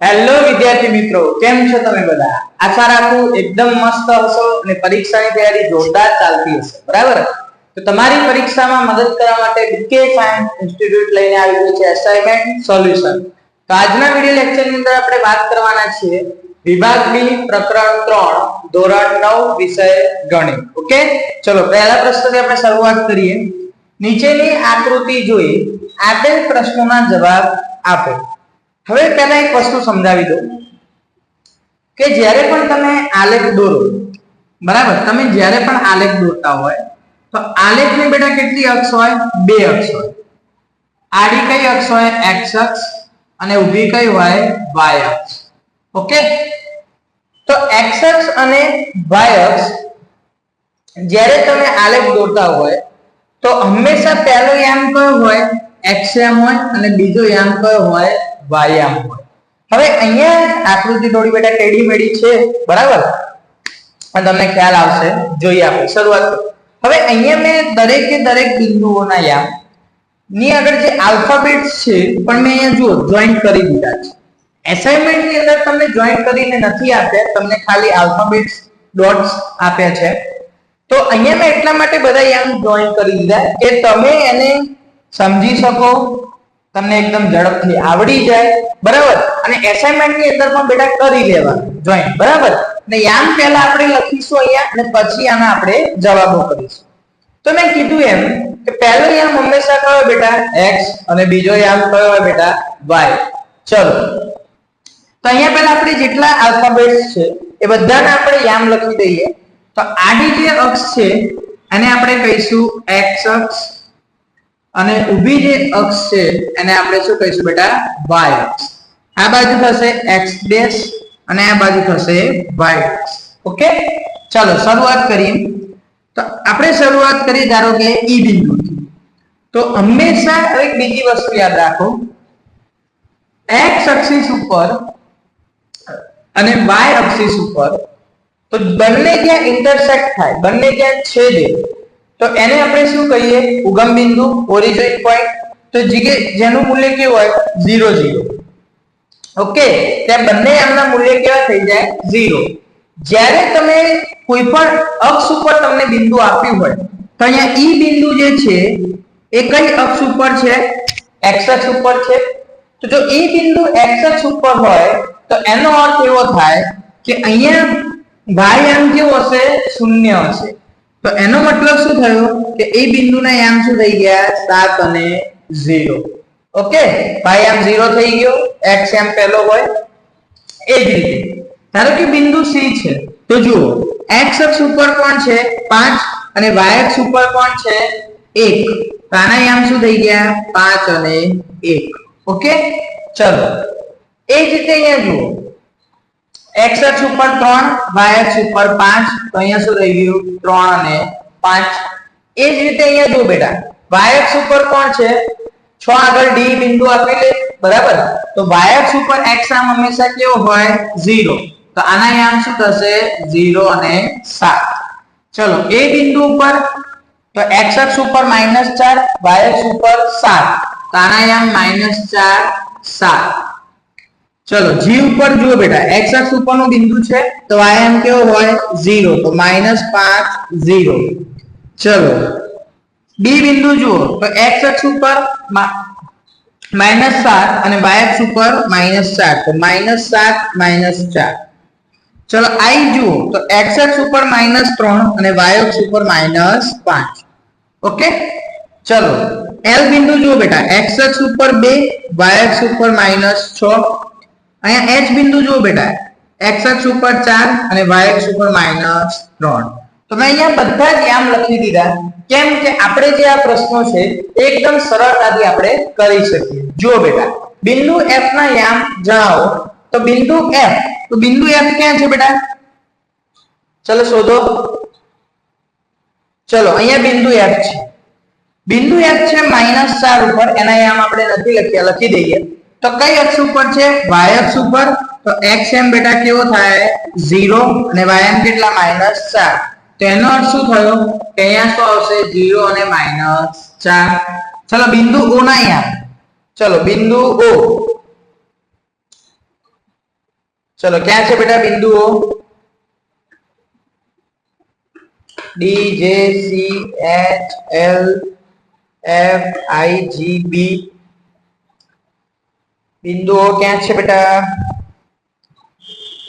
Hello વિદ્યાર્થી મિત્રો. કેમ છો તમે બધા? આશા રાખું એકદમ મસ્ત હશો અને પરીક્ષાની તૈયારી જોરદાર ચાલતી હશે. બરાબર? તો તમારી પરીક્ષામાં મદદ કરવા માટે ડીકે સાયન્સ ઇન્સ્ટિટ્યૂટ લઈને આવી ગયું છે અસાઇનમેન્ટ સોલ્યુશન તો આજના વિડિયો લેક્ચરની અંદર આપણે વાત કરવાના છીએ વિભાગ બી પ્રકરણ ત્રણ, ધોરણ નવ, વિષય ગણિત. ઓકે ચલો, પહેલા પ્રશ્નથી આપણે શરૂઆત કરીએ. નીચેની આકૃતિ જોઈ આપેલ પ્રશ્નોના જવાબ આપો. હવે પહેલા એક વસ્તુ સમજાવી દઉં કે જ્યારે પણ તમે આલેખ દોરો, બરાબર? તમે જ્યારે પણ આલેખ દોરતા હોય, તો આલેખની બેટા કેટલી અક્ષ હોય? બે અક્ષ હોય. આડી કઈ અક્ષ હોય? એક્સ અક્ષ. અને ઊભી કઈ હોય? વાય અક્ષ. ઓકે? તો એક્સ અક્ષ અને વાય અક્ષ, જ્યારે તમે આલેખ દોરતા હોય, તો હંમેશા પહેલો યામ કયો હોય? એક્સ યામ હોય અને બીજો યામ કયો હોય? વાય હોય. હવે અહીંયા આકૃતિ થોડી બેટા ટેડી મેડી છે, બરાબર? અને તમને ખ્યાલ આવશે, જોઈએ આપણે શરૂઆત હવે અહીંયા મેં દરેકે દરેક બિંદુઓના યામ, ની આગળ જે આલ્ફાબેટ છે, પણ મેં અહીંયા જુઓ જોઈન્ટ કરી દીધા છે. એસાઇનમેન્ટની અંદર તમને જોઈન્ટ કરીને નથી આપ્યા, તમને ખાલી આલ્ફાબેટ્સ ડોટ્સ આપ્યા છે. તો અહીંયા મેં એટલા માટે બધા યામ જોઈન કરી દીધા કે તમે એને સમજી શકો તમને એકદમ ઝડપથી આવડી જાય, બરાબર? અને એસાઇનમેન્ટની અંદર પણ બેટા કરી લેવા જોઈન બરાબર? અને યામ પહેલા આપણે લખીશું અહીંયા અને પછી આના આપણે જવાબો કરીશું. તો મેં કીધું એમ કે પહેલો યામ હંમેશા કયો બેટા? X અને બીજો યામ કયો હોય બેટા? Y. ચલો. તો અહીંયા પહેલા આપણે જેટલા આલ્ફાબેટ્સ છે, એ બધાને આપણે યામ લખી દઈએ. તો આડી જે અક્ષ છે, એને આપણે કહીશું x અક્ષ અને ઊભી જે અક્ષ છે, એને આપણે શું કહીશું બેટા? y અક્ષ. આ બાજુ થશે x ડેશ અને આ બાજુ થશે y અક્ષ. ઓકે? ચાલો, શરૂઆત કરીએ. તો આપણે શરૂઆત કરીએ ધારો કે ઈ બિંદુ તો હંમેશા એક બીજી વસ્તુ યાદ રાખો. x અક્ષિસ ઉપર અને y અક્ષિસ ઉપર તો બંને ત્યાં ઇન્ટરસેક્ટ થાય. બંને જ્યાં છેદે. તો એને આપણે શું કહીએ? ઉગમ બિંદુ, ઓરિજિન પોઈન્ટ તો જીગે જેનું મૂલ્ય કેવું હોય? 0 0 ઓકે? ત્યાં બંને આમના મૂલ્ય કેવા થઈ જાય? 0 જ્યારે તમે કોઈ પણ અક્ષ ઉપર તમને બિંદુ આપ્યું હોય, તો અહીંયા ઈ બિંદુ જે છે, એ કઈ અક્ષ ઉપર છે? એક્સ અક્ષ ઉપર છે. તો જો ઈ બિંદુ એક્સ અક્ષ ઉપર હોય, તો એનો અર્થ એવો થાય કે અહીંયા y આમ કેવો હશે? શૂન્ય હશે. તો એનો મતલબ શું થયો? કે એ બિંદુના યામ શું થઈ ગયા? 7 અને 0 ઓકે? ભાઈ આમ 0 થઈ ગયો. X એમ પહેલો હોય. એ જ રીતે. ધારો કે બિંદુ C છે. તો જુઓ. X અક્ષ ઉપર કોણ છે? 5 અને y અક્ષ ઉપર કોણ છે? 1 તો આના યામ શું થઈ ગયા? 5 અને 1 ઓકે? ચલો. એ જ રીતે અહીંયા જુઓ. X ઉપર 3 y ઉપર 5 તો અહીંયા શું રહી ગયું? 3 અને 5 એ જ રીતે અહીંયા જો બેટા y ઉપર કોણ છે? 6 આગળ d બિંદુ આપેલે બરાબર? તો y ઉપર x આમ હંમેશા કેવો હોય? 0 તો આના યામ શું થશે? 0 અને 7 ચલો, એ બિંદુ ઉપર, તો x અક્ષ ઉપર -4 y અક્ષ ઉપર 7 તો આના યામ -4 7 ચલો જી ઉપર જુઓ બેટા, x અક્ષ ઉપરનું બિંદુ છે, તો આ એમ કેવો હોય? 0 તો -5 0 ચલો બી બિંદુ જુઓ, તો x અક્ષ ઉપર -7 અને y અક્ષ ઉપર -4 તો -7 -4 ચલો i જુઓ, તો x અક્ષ ઉપર -3 અને y અક્ષ ઉપર -5 ઓકે? ચલો, l બિંદુ જુઓ બેટા, x અક્ષ ઉપર 2 y અક્ષ ઉપર -6 અહીંયા એચ બિંદુ જુઓ બેટા. એક્સ અક્ષ ઉપર ચાર અને વાય અક્ષ ઉપર -3 તો મેં અહીંયા બધા જ યામ લખી દીધા. કેમ કે આપણે જે આ પ્રશ્નો છે એકદમ સરળતાથી આપણે કરી શકીએ. જુઓ બેટા. બિંદુ એફ ના યામ જણાવો તો બિંદુ એફ તો બિંદુ એફ ક્યાં છે બેટા? ચલો શોધો. ચલો, અહીંયા બિંદુ એફ છે. બિંદુ એફ છે -4 ઉપર. એના યામ આપણે નથી લખ્યા, લખી દઈએ. તો કઈ અક્ષ ઉપર છે? y અક્ષ ઉપર? તો x એમ બેટા કેવો થાય? 0 અને y એમ કેટલા? -4 તો એનો અર્થ શું થયો? કે અહીંયા શું આવશે? 0 અને -4 ચલો, બિંદુ o ના અહીંયા. ચલો, બિંદુ o. ચલો, ક્યાં છે બેટા બિંદુ O? D, J, C H L F I, G B બિંદુઓ ક્યાં છે બેટા?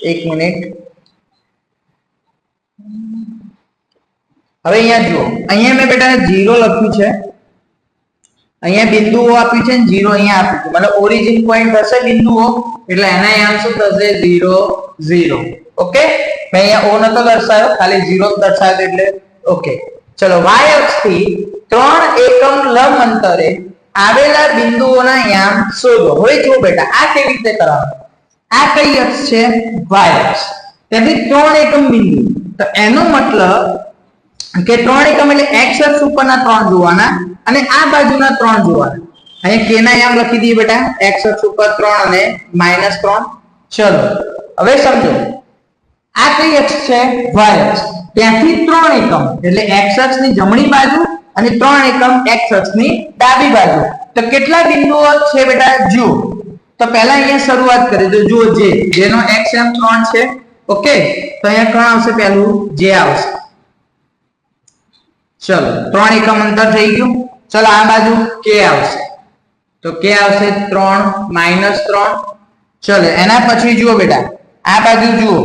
એક મિનિટ. હવે અહીંયા જુઓ. અહીંયા મેં બેટા જીરો લખ્યું છે. અહીંયા બિંદુઓ આપ્યું છે ને જીરો અહીંયા આપ્યું છે. મતલબ ઓરિજિન પોઈન્ટ હશે બિંદુઓ, એટલે એના આમ શું થશે ઝીરો ઝીરો ઓકે મેં અહીંયા ઓ નતો દર્શાવ્યો, ખાલી ઝીરો દર્શાવ્યો એટલે ઓકે ચલો વાય અક્ષથી ત્રણ એકમ લંબ અંતરે આવેલા બિંદુઓના યામ શોધો. હવે જુઓ બેટા, આ કેવી રીતે કરવાનું આ કઈ અક્ષ છે? વાય અક્ષ. ત્યાંથી ત્રણ એકમ બિંદુ. તો એનો મતલબ કે ત્રણ એકમ એટલે એક્સ અક્ષ ઉપરના ત્રણ જોવાના અને આ બાજુના ત્રણ જોવાના. અહીંયા કે ના યામ લખી દઈએ બેટા. એક્સ અક્ષ ઉપર ત્રણ અને માઇનસ ત્રણ. ચલો, હવે સમજો. આ કઈ અક્ષ છે? વાય અક્ષ. ત્યાંથી ત્રણ એકમ. એટલે એક્સ અક્ષની જમણી બાજુ અને ત્રણ એકમ એક્સ અક્ષની ડાબી બાજુ. તો કેટલા બિંદુઓ છે બેટા? જુઓ. તો પહેલા અહીંયા શરૂઆત કરી દો જુઓ જે જેનો એક્સ એમ ત્રણ છે. ઓકે તો અહીંયા કોણ આવશે પહેલું? જે આવશે. ચલો, ત્રણ એકમ અંતર થઈ ગયું. ચલો, આ બાજુ કે આવશે. તો કે આવશે ત્રણ માઇનસ ત્રણ. ચલો, એના પછી જુઓ બેટા. આ બાજુ જુઓ.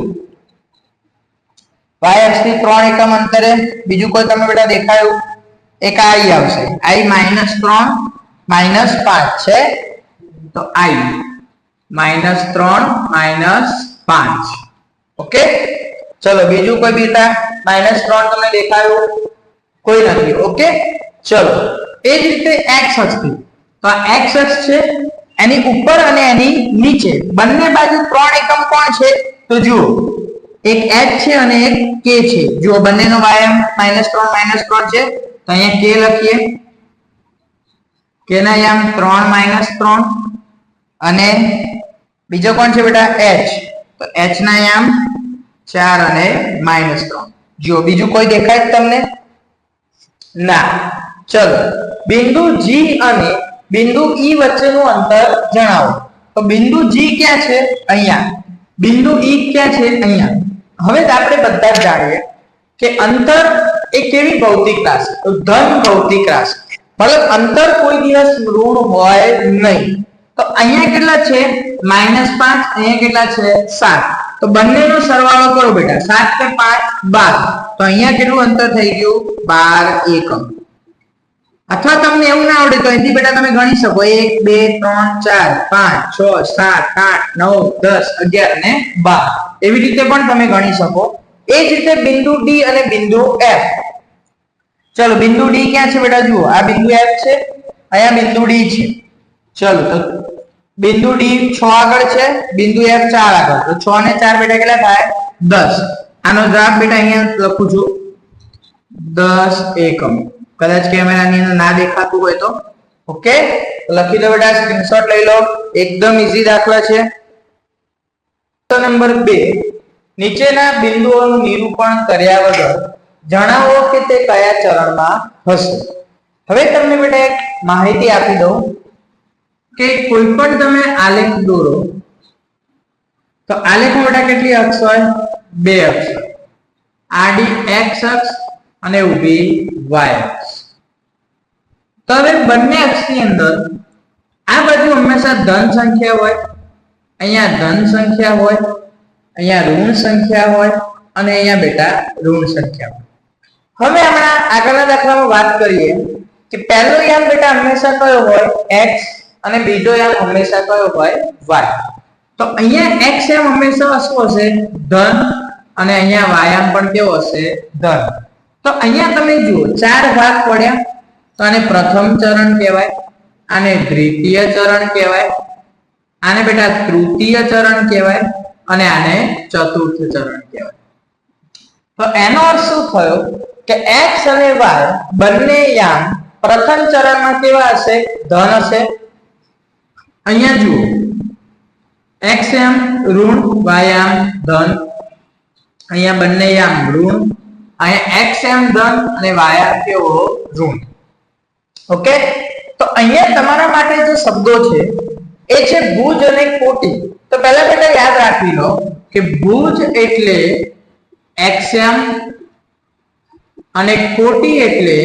વાય અક્ષથી ત્રણ એકમ અંતરે. બીજું કોઈ તમે બેટા દેખાયું? એક આઈ આવશે. આઈ માઇનસ ત્રણ માઇનસ પાંચ છે, તો આઈ. માઇનસ ત્રણ માઇનસ પાંચ. ઓકે? ચલો, બીજું કોઈ બીતા માઇનસ ત્રણ તમને દેખાયું? કોઈ નથી. ઓકે? ચલો, એ જ રીતે એક્સ અક્ષથી. તો આ એક્સ અક્ષ છે, એની ઉપર અને એની નીચે. બંને બાજુ ત્રણ એકમ કોણ છે? તો જુઓ, એક એચ છે અને એક કે છે. જુઓ, બંનેનો વાયમ માઇનસ ત્રણ માઇનસ ત્રણ છે. તો અહીંયા કે લખીએ. કે ના યામ? ત્રણ માઇનસ ત્રણ. અને બીજો કોણ છે બેટા? એચ તો એચ ના યામ ચાર અને માઇનસ ત્રણ. જુઓ, બીજું કોઈ દેખાય તમને? ના. ચલો, બિંદુ જી અને બિંદુ ઈ વચ્ચેનું અંતર જણાવો. તો બિંદુ જી ક્યાં છે? અહીંયા. બિંદુ ઈ ક્યાં છે? અહીંયા. હવે આપણે બધા જાણીએ કે અંતર એ કેવી ભૌતિક રાશિ? તો ધન ભૌતિક રાશિ. મતલબ અંતર કોઈ દિવસ ઋણ હોય નહીં. તો અહીંયા કેટલા છે? માઇનસ પાંચ, અહીંયા કેટલા છે? સાત. તો બંનેનો સરવાળો કરો બેટા. સાત કે પાંચ, બાર. તો અહીંયા કેટલું અંતર થઈ ગયું? બાર એકમ. અથવા તમને એવું ના આવડે તો અહીંથી બેટા તમે ગણી શકો. એક, બે, ત્રણ, ચાર, પાંચ, છ, સાત, આઠ, નવ, દસ, અગિયાર ને બાર. એવી રીતે પણ તમે ગણી શકો. એ જ રીતે બિંદુ ડી અને બિંદુ એફ ચલો, બિંદુ ડી ક્યાં છે બેટા? જુઓ, આ બિંદુ એફ છે, અહીંયા બિંદુ ડી છે. ચલો, તો બિંદુ ડી છ આગળ છે, બિંદુ એફ ચાર આગળ. તો છ ને ચાર બેટા કેટલા થાય? દસ. આનો ગ્રાફ બેટા અહીંયા લખું છું. દસ એકમ. કદાચ કેમેરાની અંદર ના દેખાતું હોય તો. ઓકે? લખી દો બેટા સ્ક્રીનશોટ લઈ લો. એકદમ ઈઝી દાખલા છે. નંબર બે. નીચેના બિંદુઓનું નિરૂપણ કર્યા વગર જણાવો કે તે કયા ચરણમાં હશે. હવે તમને બેટા એક માહિતી આપી દઉં કે કોઈ પણ તમે આલેખ દોરો, તો આલેખ બેટા કેટલી અક્ષ હોય? બે અક્ષ. આડી એક્સ અક્ષ અને ઊભી વાય અક્ષ. તો હવે બંને અક્ષની અંદર આ બાજુ હંમેશા ધન સંખ્યા હોય, અહીંયા ધન સંખ્યા હોય અહીંયા ઋણ સંખ્યા હોય અને અહીંયા બેટા ઋણ સંખ્યા હવે હમણાં આગળના દાખલામાં વાત કરીએ કે પહેલો યામ બેટા હંમેશા કયો હોય? X અને બીજો યામ હંમેશા કયો હોય? Y. તો અહીંયા x એમ હંમેશા શું હશે? ધન અને અહીંયા વાયામ પણ કેવો હશે? ધન. તો અહીંયા તમે જુઓ, ચાર ભાગ પડ્યા. તો આને પ્રથમ ચરણ કહેવાય, આને દ્વિતીય ચરણ કહેવાય, આને બેટા તૃતીય ચરણ કહેવાય અને આને ચતુર્થ ચરણ કહેવાય. તો એનો અર્થ શું થયો? કે x અને y બંને યામ પ્રથમ ચરણમાં કેવા હશે? ધન હશે. અહીંયા જુઓ. x એમ ઋણ y એમ ધન. અહીંયા બંને યામ ઋણ. અહીંયા x એમ ધન અને y એમ કેવો? ઋણ. ઓકે? તો અહીંયા તમારા માટે જે શબ્દો છે એ છે ભુજ અને કોટી. તો પહેલા બેટા યાદ રાખી લો કે ભુજ એટલે એક્સએમ અને કોટી એટલે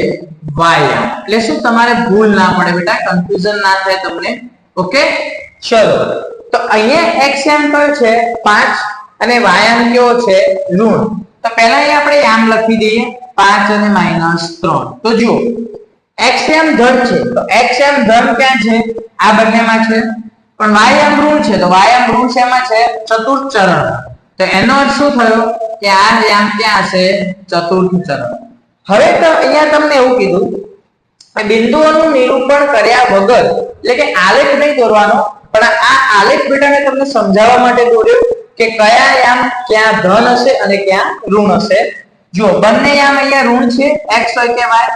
વાયમ એટલે શું તમારે ભૂલ ના પડે બેટા? કન્ફ્યુઝન ના થાય તમને. ઓકે ચલો. તો અહીંયા એક્સએમ કયો છે? 5 અને વાયમ કેવો છે? ઋણ. તો પહેલા અહીંયા આપણે યામ લખી દઈએ. 5 અને માઇનસ 3 તો જુઓ. એક્સએમ ધન છે. તો એક્સએમ ધન ક્યાં છે? આ બંનેમાં છે. પણ વાયમ ઋણ છે, તો વાયમ ઋણ શેમાં છે? ચતુર્થ ચરણ. તો એનો અર્થ શું થયો? કે આ યામ ક્યાં હશે ચતુર્થ ચરણ. હવે તો અહીંયા તમને એવું કીધું બિંદુઓનું નિરૂપણ કર્યા વગર, એટલે કે આલેખ નહીં દોરવાનો, પણ આ આલેખ બેટાને તમને સમજાવવા માટે દોર્યો કે કયા યામ ક્યાં ધન હશે અને ક્યાં ઋણ હશે. જો બંને યામ અહીંયા ઋણ છે, x હોય કે y?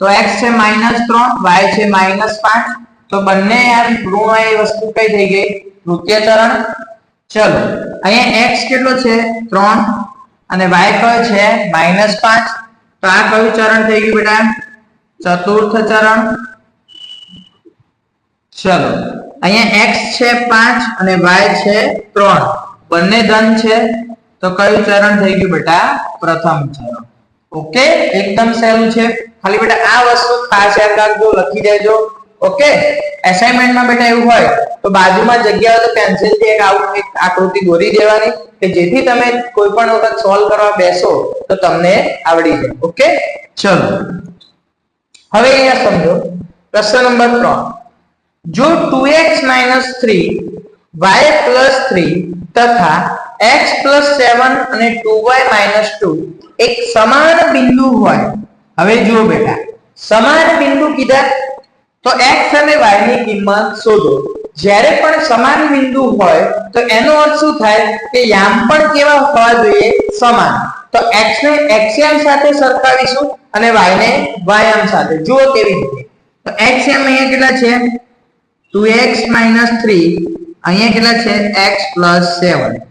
તો x છે -3 y છે -5 તો બંને યામ ઋણમાં એ વસ્તુ કઈ થઈ ગઈ? તૃતીય ચરણ ચલો, અહીંયા x કેટલો છે? 3 અને y કયો છે? -5 તો આ કયું ચરણ થઈ ગયું બેટા? ચતુર્થ ચરણ. ચલો, અહીંયા x છે 5 અને y છે 3 બંને ધન છે. તો કયું ચરણ થઈ ગયું બેટા? પ્રથમ ચરણ. ઓકે? એકદમ સહેલું છે. ખાલી બેટા આ વસ્તુ ખાસ યાદ રાખજો, લખી દેજો. ઓકે એસાઇનમેન્ટમાં બેટા એવું હોય, તો બાજુમાં જગ્યા હોય તો પેન્સિલથી એક આવું એક આકૃતિ દોરી દેવાની, કે જેથી તમે કોઈ પણ વખત સોલ્વ કરવા બેસો, તો તમને આવડી જાય. ઓકે ચલો. હવે અહીંયા સમજો. પ્રશ્ન નંબર 3 જો 2x 3 y 3 તથા x 7 અને 2y 2 એક સમાન બિંદુ હોય. હવે જુઓ બેટા. સમાન બિંદુ કીધા તો x અને y ની કિંમત શોધો. જ્યારે પણ સમાન બિંદુ હોય, તો એનો અર્થ શું થાય? કે યામ પણ કેવા હોવા જોઈએ? સમાન. તો x ને xm સાથે સરખાવીશું અને y ને ym સાથે. જુઓ કેવી રીતે. તો xm અહીંયા કેટલા છે? 2x 3 અહીંયા કેટલા છે? x 7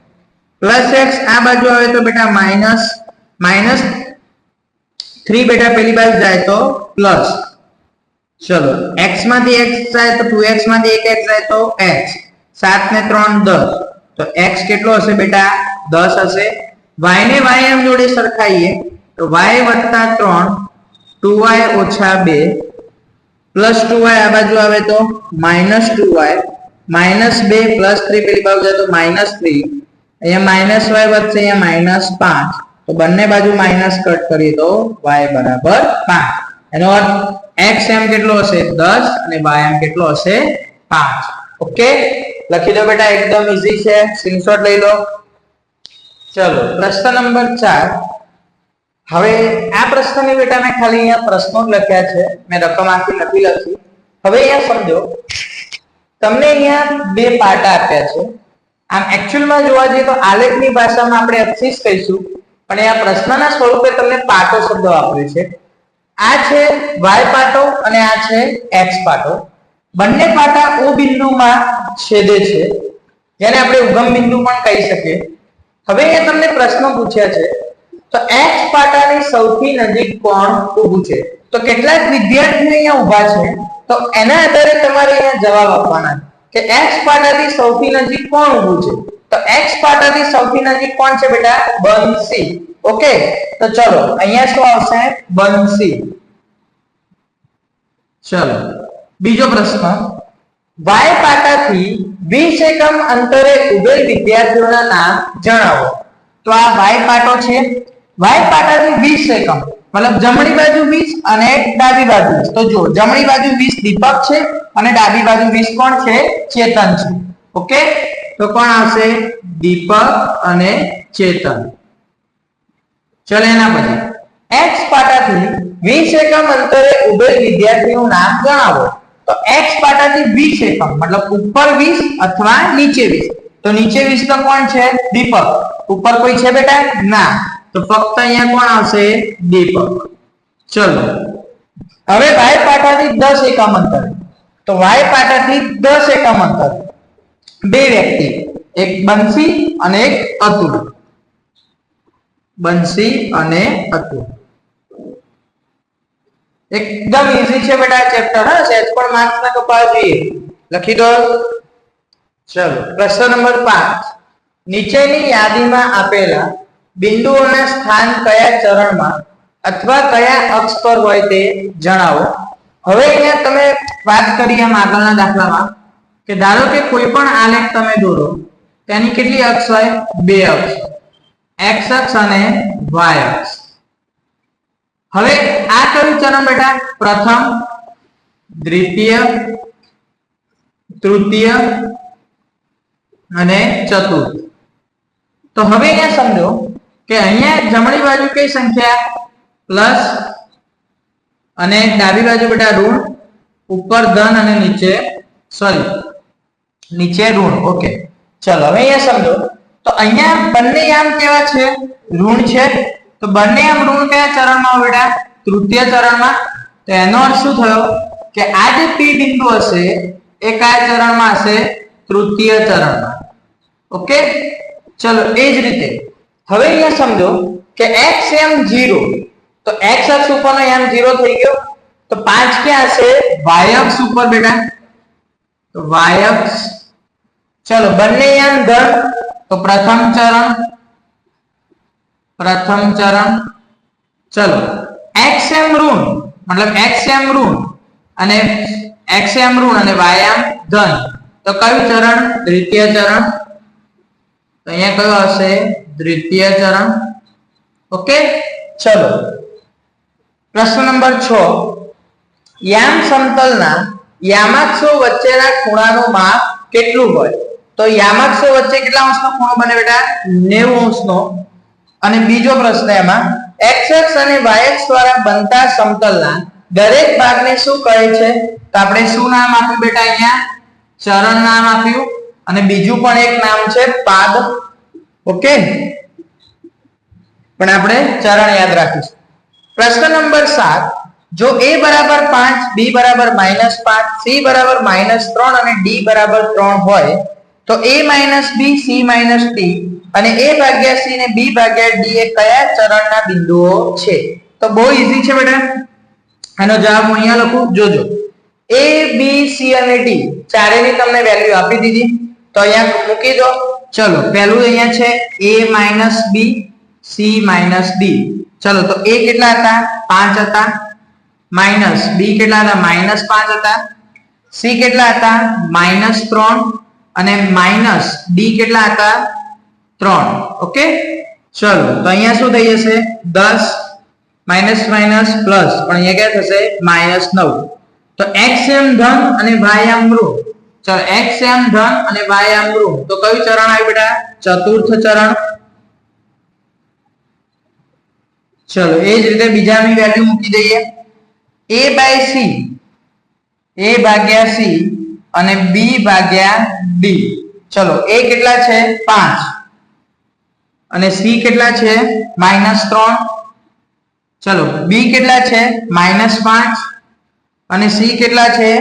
પ્લસ x આ બાજુ આવે તો બેટા માઇનસ માઇનસ 3 બેટા પેલી બાજુ જાય તો પ્લસ. ચલો, x માંથી x જાય તો 2x માંથી 1x જાય તો x. 7 ને 3 10 તો x કેટલો હશે બેટા? 10 હશે. y ને ym જોડે સરખાઈએ તો y 3 2y 2 પ્લસ 2y આ બાજુ આવે તો માઇનસ 2y માઇનસ 2 પ્લસ 3 પેલી બાજુ જાય તો માઇનસ 3 અહીંયા y વધશે, અહીંયા માઇનસ 5 તો બંને બાજુ માઇનસ કટ કરીએ તો y બરાબર 5 એનો અર્થ x એમ કેટલો હશે? 10 અને બાય એમ કેટલો હશે? 5 ઓકે? લખી દો બેટા, એકદમ ઈઝી છે. સ્ક્રીનશોટ લઈ લો. ચલો, પ્રશ્ન નંબર 4 હવે આ પ્રશ્નની બેટા મેં ખાલી અહીંયા પ્રશ્નો જ લખ્યા છે. મેં રકમ આખી નથી લખી. હવે અહીંયા સમજો. તમને અહીંયા બે પાર્ટ આપ્યા છે. આમ એકચ્યુઅલમાં જોવા જઈએ તો આલેખની ભાષામાં આપણે અક્ષિસ કહીશું. પણ અહીંયા પ્રશ્નના સ્વરૂપે તમને પાટો શબ્દ વાપર્યો છે. આ છે y પાટો અને આ છે x પાટો. બંને પાટા O બિંદુમાં છેદે છે. જેને આપણે ઉગમ બિંદુ પણ કહી શકીએ. હવે એ તમને પ્રશ્ન પૂછ્યા છે, તો x પાટાની સૌથી નજીક કોણ ઊભું છે? તો કેટલાક વિદ્યાર્થીઓ અહીંયા ઊભા છે, તો એના આધારે તમારે અહીંયા જવાબ આપવાના કે x પાટાની સૌથી નજીક કોણ ઊભું છે? તો x પાટાની સૌથી નજીક કોણ છે બેટા? બંસી ઓકે, તો ચલો, અહીંયા શું આવશે? બંસી. ચલો, બીજો પ્રશ્ન. વાય પાટાથી 20 એકમ અંતરે ઉભેલ વિદ્યાર્થીઓના નામ જણાવો. તો આ વાય પાટો છે. વાય પાટાથી 20 એકમ, મતલબ જમણી બાજુ 20 અને ડાબી બાજુ તો જો જમણી બાજુ 20 દીપક છે અને ડાબી બાજુ 20 કોણ છે? ચેતન છે. ઓકે? તો કોણ આવશે? દીપક અને ચેતન. ચલો એના પછી. X પાટાથી 20 એકમ અંતરે ઉભેલ વિદ્યાર્થીનું નામ જણાવો. તો x પાટાથી 20 એકમ, મતલબ ઉપર 20 અથવા નીચે 20 તો નીચે 20 તો કોણ છે? દીપક. ઉપર કોઈ છે બેટા? ના. તો ફક્ત અહીંયા કોણ આવશે? દીપક. ચલો. હવે y પાટાથી 10 એકમ અંતરે. તો y પાટાથી 10 એકમ અંતરે. બે વ્યક્તિ, એક બંસી અને એક અતુલ. બંસી અને હતું એકદમ ઈઝી છે બેટા ચેપ્ટર હા? સેજ પણ માર્ક્સ ના કપાવા જોઈએ. લખી દો. ચલો, પ્રશ્ન નંબર 5 નીચેની યાદીમાં આપેલા બિંદુઓના સ્થાન કયા ચરણમાં અથવા કયા અક્ષ પર હોય તે જણાવો. હવે અહીંયા તમે વાત કરીએ એમ આગળના દાખલામાં કે ધારો કે કોઈ પણ આલેખ તમે દોરો, તેની કેટલી અક્ષ હોય? બે અક્ષ. એક્સ અક્ષ અને વાય અક્ષ. હવે આ કયું ચરણ બેટા? પ્રથમ, દ્વિતીય, તૃતીય અને ચતુર્થ. તો હવે અહીંયા સમજો કે અહીંયા જમણી બાજુ કઈ સંખ્યા? પ્લસ અને ડાબી બાજુ બેટા ઋણ, ઉપર ધન અને નીચે, સોરી, નીચે ઋણ. ઓકે. ચલો, હવે અહીંયા સમજો તો અહીંયા બંને આમ કેવા છે? ઋણ છે. તો બંને આમ ઋણ કયા ચરણમાં બેટા તૃતીય ચરણમાં. તો એનો અર્થ શું થયો? કે આ જે પી બિંદુ હશે, એ કયા ચરણમાં હશે? તૃતીય ચરણમાં. ઓકે? ચલો, એ જ રીતે. હવે અહીંયા સમજો કે x એમ 0 તો x અક્ષ ઉપરનો એમ 0 થઈ ગયો. તો 5 ક્યાં હશે? Y અક્ષ ઉપર, બેટા. તો y અક્ષ. ચલો, બંને એમ ધન તો પ્રથમ ચરણ પ્રથમ ચરણ, ચલો. એક્સએમ ઋણ, મતલબ એક્સએમ એમ ઋણ અને એક્સએમ એમ ઋણ અને વાયામ ધન તો કયું ચરણ? દ્વિતીય ચરણ. તો અહીંયા કયો હશે? દ્વિતીય ચરણ. ઓકે? ચલો. પ્રશ્ન નંબર 6 યામ સમતલના યામાક્ષો વચ્ચેના ખૂણાનું માપ કેટલું હોય? તો યામાક્ષો વચ્ચે કેટલા અંશનો ખૂણો બને બેટા? 90 અંશનો. અને બીજો પ્રશ્ન એમાં, x અક્ષ અને y અક્ષ દ્વારા બનતા સમતલના દરેક ભાગને શું કહે છે? તો આપણે શું નામ આપ્યું બેટા અહીંયા? ચરણ નામ આપ્યું. અને બીજું પણ એક નામ છે પાદ. ઓકે? પણ આપણે ચરણ યાદ રાખીશું. પ્રશ્ન નંબર 7 જો a બરાબર 5 b બરાબર -5 c બરાબર -3 અને d બરાબર 3 હોય તો a સી c ડી અને a ભાગ્યા સી ને b ભાગ્યા ડી એ કયા ચરણના બિંદુઓ છે? તો બહુ ઈઝી છે બેટા. આનો જવાબ હું અહીંયા લખું. જોજો. A, b, c અને d ચારેની તમને વેલ્યુ આપી દીધી. તો અહીંયા મૂકી દો. ચલો, પહેલું અહીંયા છે a સી માઇનસ ડી ચલો, તો a કેટલા હતા? પાંચ હતા. માઇનસ બી કેટલા હતા? માઇનસ પાંચ હતા. સી કેટલા હતા? માઇનસ 3 અને માઇનસ ડી કેટલા હતા? ત્રણ. ઓકે ચલો, તો અહીંયા શું થઈ જશે? દસ માઇનસ માઇનસ પ્લસ પણ અહીંયા ક્યાં થશે? માઇનસ નવ. તો એક્સ એમ ધન અને વાય એમ ઋણ. ચલો એક્સ એમ ધન અને વાય એમ ઋણ. તો કયું ચરણ આવ્યું બેટા? ચતુર્થ ચરણ. ચલો, એ જ રીતે બીજાની વેલ્યુ મૂકી દઈએ. a બાય સી એ ભાગ્યા c. અને b ભાગ્યા d. ચલો, a કેટલા છે? 5 અને c કેટલા છે? -3 ચલો, b કેટલા છે? -5 અને c કેટલા છે?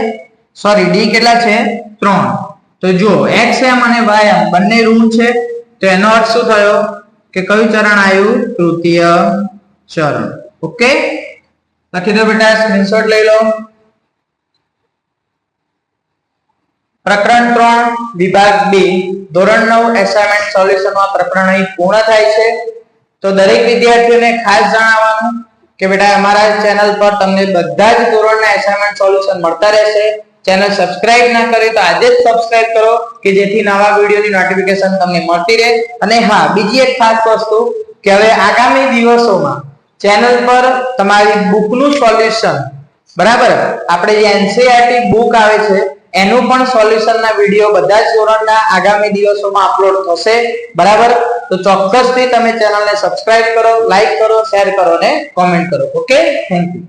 સોરી, d કેટલા છે? 3 તો જો, x, m અને y m બંને ઋણ છે, તો એનો અર્થ શું થયો? કે કયું ચરણ આવ્યું? તૃતીય ચરણ. ઓકે? લખી દો બેટા સ્ક્રીનશોટ લઈ લો. પ્રકરણ ત્રણ, વિભાગ બી. ધોરણ નવ એસાઇનમેન્ટ સોલ્યુશનમાં પ્રકરણ અહીં પૂર્ણ થાય છે. તો દરેક વિદ્યાર્થીઓને ખાસ જણાવવાનું કે બેટા, અમારા ચેનલ પર તમને બધા જ ધોરણના એસાઇનમેન્ટ સોલ્યુશન મળતા રહેશે. ચેનલ સબસ્ક્રાઇબ ના કરી તો આજે જ સબસ્ક્રાઇબ કરો કે જેથી નવા વિડીયોની નોટિફિકેશન તમને મળતી રહે. અને હા, બીજી એક ખાસ વસ્તુ કે હવે આગામી દિવસોમાં ચેનલ પર તમારી બુકનું સોલ્યુશન બરાબર? આપણે જે એનસીઆરટી બુક આવે છે એનું પણ સોલ્યુશનના વીડિયો બધા જ ધોરણના આગામી દિવસોમાં અપલોડ થશે. બરાબર? તો ચોક્કસથી તમે ચેનલને સબસ્ક્રાઇબ કરો લાઈક કરો શેર કરો ને કોમેન્ટ કરો. Okay thank you